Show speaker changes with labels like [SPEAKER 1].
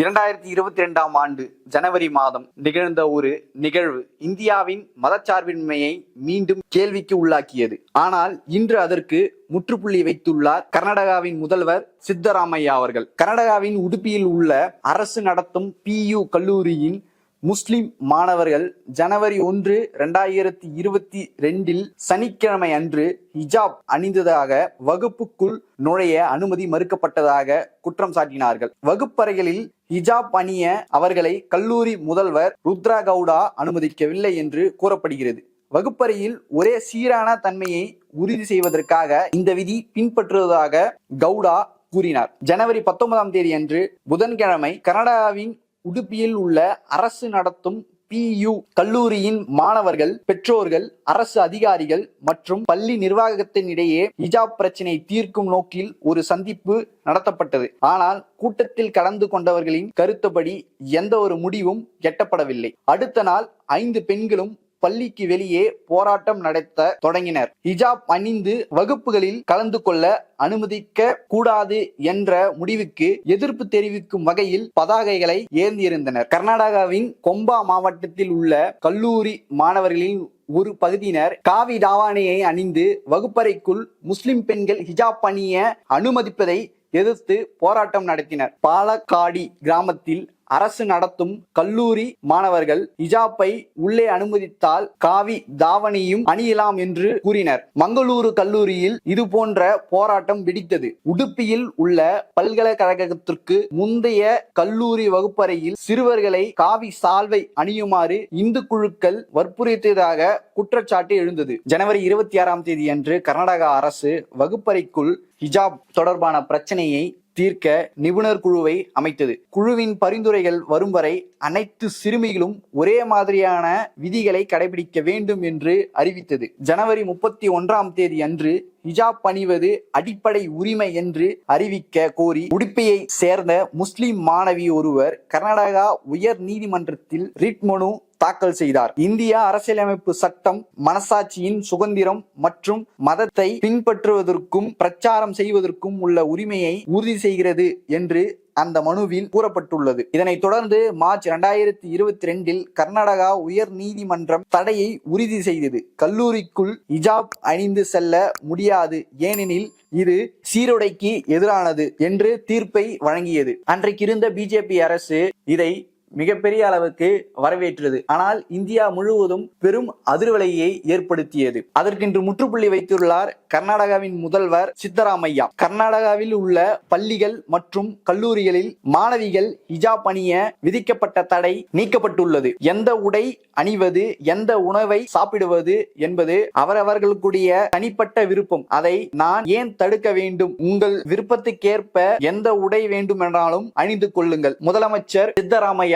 [SPEAKER 1] இரண்டாயிரத்தி இருபத்தி ரெண்டாம் ஆண்டு ஜனவரி மாதம் நிகழ்ந்த ஒரு நிகழ்வு இந்தியாவின் மதச்சார்பின்மையை மீண்டும் கேள்விக்கு உள்ளாக்கியது. ஆனால் இன்று அதற்கு முற்றுப்புள்ளி வைத்துள்ளார் கர்நாடகாவின் முதல்வர் சித்தராமையா அவர்கள். கர்நாடகாவின் உடுப்பியில் உள்ள அரசு நடத்தும் பியு கல்லூரியின் முஸ்லிம் மாணவர்கள் ஜனவரி ஒன்று இரண்டாயிரத்தி இருபத்தி ரெண்டில் சனிக்கிழமை அன்று ஹிஜாப் அணிந்ததாக வகுப்புக்குள் நுழைய அனுமதி மறுக்கப்பட்டதாக குற்றம் சாட்டினார்கள். வகுப்பறைகளில் ஹிஜாப் அணிய அவர்களை கல்லூரி முதல்வர் ருத்ரா கவுடா அனுமதிக்கவில்லை என்று கூறப்படுகிறது. வகுப்பறையில் ஒரே சீரான தன்மையை உறுதி செய்வதற்காக இந்த விதி பின்பற்றுவதாக கவுடா கூறினார். ஜனவரி பத்தொன்பதாம் தேதி அன்று புதன்கிழமை கனடாவின் உடுப்பியில் உள்ள அரசு நடத்தும் பியு கல்லூரியின் மாணவர்கள் பெற்றோர்கள் அரசு அதிகாரிகள் மற்றும் பள்ளி நிர்வாகத்தினிடையே ஹிஜாப் பிரச்சினை தீர்க்கும் நோக்கில் ஒரு சந்திப்பு நடத்தப்பட்டது. ஆனால் கூட்டத்தில் கலந்து கொண்டவர்களின் கருத்துப்படி எந்த ஒரு முடிவும் எட்டப்படவில்லை. அடுத்த நாள் ஐந்து பெண்களும் பள்ளிக்கு வெளியே போராட்டம் நடத்த தொடங்கினர். ஹிஜாப் அணிந்து வகுப்புகளில் கலந்து கொள்ள அனுமதிக்க கூடாது என்ற முடிவுக்கு எதிர்ப்பு தெரிவிக்கும் வகையில் பதாகைகளை ஏந்தியிருந்தனர். கர்நாடகாவின் கொம்பா மாவட்டத்தில் உள்ள கல்லூரி மாணவர்களின் ஒரு பகுதியினர் காவி தாவானையை அணிந்து வகுப்பறைக்குள் முஸ்லிம் பெண்கள் ஹிஜாப் அணிய அனுமதிப்பதை எதிர்த்து போராட்டம் நடத்தினர். பாலக்காடி கிராமத்தில் அரசு நடத்தும் கல்லூரி மாணவர்கள் ஹிஜாப்பை உள்ளே அனுமதித்தால் காவி தாவணியும் அணியலாம் என்று கூறினர். மங்களூரு கல்லூரியில் இது போன்ற போராட்டம் வெடித்தது. உடுப்பியில் உள்ள பல்கலைக்கழகத்திற்கு முந்தைய கல்லூரி வகுப்பறையில் சிறுவர்களை காவி சால்வை அணியுமாறு இந்து குழுக்கள் வற்புறுத்தியதாக குற்றச்சாட்டு எழுந்தது. ஜனவரி இருபத்தி ஆறாம் தேதி அன்று கர்நாடக அரசு வகுப்பறைக்குள் ஹிஜாப் தொடர்பான பிரச்சனையை தீர்க்க நிபுணர் குழுவை அமைத்தது. குழுவின் பரிந்துரைகள் வரும் வரை அனைத்து சிறுமிகளும் ஒரே மாதிரியான விதிகளை கடைபிடிக்க வேண்டும் என்று அறிவித்தது. ஜனவரி முப்பத்தி ஒன்றாம் தேதி அன்று ஹிஜாப் பணிவது அடிப்படை உரிமை என்று அறிவிக்க கோரி உடுப்பியை சேர்ந்த முஸ்லிம் மாணவி ஒருவர் கர்நாடகா உயர் நீதிமன்றத்தில் ரிட் மனு தாக்கல் செய்தார். இந்திய அரசியலமைப்பு சட்டம் மனசாட்சியின் சுதந்திரம் மற்றும் மதத்தை பின்பற்றுவதற்கும் பிரச்சாரம் செய்வதற்கும் உள்ள உரிமையை உறுதி செய்கிறது என்று அந்த மனுவில் கூறப்பட்டுள்ளது. இதனைத் தொடர்ந்து மார்ச் இரண்டாயிரத்தி இருபத்தி ரெண்டில் கர்நாடகா உயர் நீதிமன்றம் தடையை உறுதி செய்தது. கல்லூரிக்குள் இஜாப் அணிந்து செல்ல முடியாது ஏனெனில் இது சீருடைக்கு எதிரானது என்று தீர்ப்பை வழங்கியது. அன்றைக்கு இருந்த பிஜேபி அரசு இதை மிகப்பெரிய அளவுக்கு வரவேற்றது. ஆனால் இந்தியா முழுவதும் பெரும் அதிர்வலையை ஏற்படுத்தியது. அதற்கென்று முற்றுப்புள்ளி வைத்துள்ளார் கர்நாடகாவின் முதல்வர் சித்தராமையா. கர்நாடகாவில் உள்ள பள்ளிகள் மற்றும் கல்லூரிகளில் மாணவிகள் ஹிஜாப் அணிய விதிக்கப்பட்ட தடை நீக்கப்பட்டுள்ளது. எந்த உடை அணிவது எந்த உணவை சாப்பிடுவது என்பது அவரவர்களுக்குடைய தனிப்பட்ட விருப்பம். அதை நான் ஏன் தடுக்க வேண்டும்? உங்கள் விருப்பத்துக்கேற்ப எந்த உடை வேண்டும் என்றாலும் அணிந்து கொள்ளுங்கள். முதலமைச்சர் சித்தராமையா